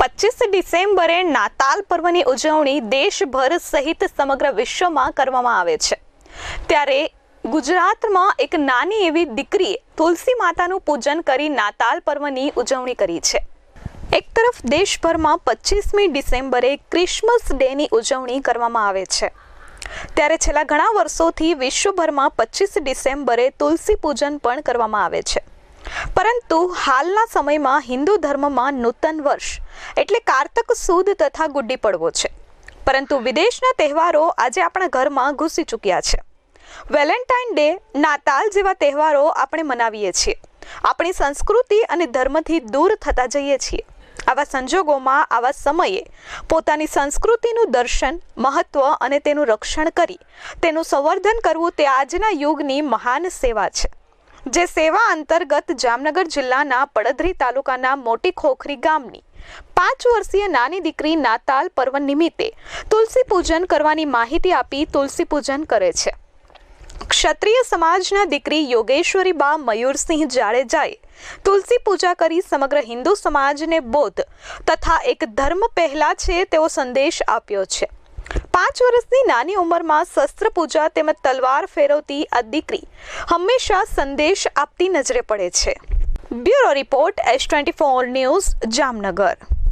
પચીસ ડિસેમ્બરે નાતાલ પર્વની ઉજવણી દેશભર સહિત સમગ્ર વિશ્વમાં કરવામાં આવે છે. ત્યારે ગુજરાતમાં એક નાની એવી દીકરીએ તુલસી માતાનું પૂજન કરી નાતાલ પર્વની ઉજવણી કરી છે. એક તરફ દેશભરમાં પચીસમી ડિસેમ્બરે ક્રિસમસ ડેની ઉજવણી કરવામાં આવે છે. ત્યારે છેલ્લા ઘણા વર્ષોથી વિશ્વભરમાં પચીસ ડિસેમ્બરે તુલસી પૂજન પણ કરવામાં આવે છે. પરંતુ હાલના સમયમાં હિન્દુ ધર્મમાં નૂતન વર્ષ એટલે કારતક સુદ તથા ગુડી પડવો છે. પરંતુ વિદેશના તહેવારો આજે આપણા ઘરમાં ઘૂસી ચૂક્યા છે. વેલેન્ટાઇન ડે નાતાલ જેવા તહેવારો આપણે મનાવીએ છીએ. આપણી સંસ્કૃતિ અને ધર્મથી દૂર થતા જઈએ છીએ. આવા સંજોગોમાં, આવા સમયે પોતાની સંસ્કૃતિનું દર્શન, મહત્વ અને તેનું રક્ષણ કરી, તેનું સંવર્ધન કરવું તે આજના યુગની મહાન સેવા છે. જે સેવા અંતર્ગત જામનગર જિલ્લાના પડદરી તાલુકાના મોટી ખોખરી ગામની પાંચ વર્ષીય નાની દીકરી નાતાલ પર્વ નિમિત્તે તુલસી પૂજન કરવાની માહિતી આપી તુલસી પૂજન કરે છે. ક્ષત્રિય સમાજના દીકરી યોગેશ્વરી બા મયુરસિંહ જાડેજાએ તુલસી પૂજા કરી સમગ્ર હિન્દુ સમાજને બોધ તથા એક ધર્મ પહેલા છે તેવો સંદેશ આપ્યો છે. પાંચ વર્ષની નાની ઉંમરમાં શસ્ત્ર પૂજા તેમજ તલવાર ફેરવતી આ દીકરી હંમેશા સંદેશ આપતી નજરે પડે છે. Bureau report S twenty four news Jamnagar.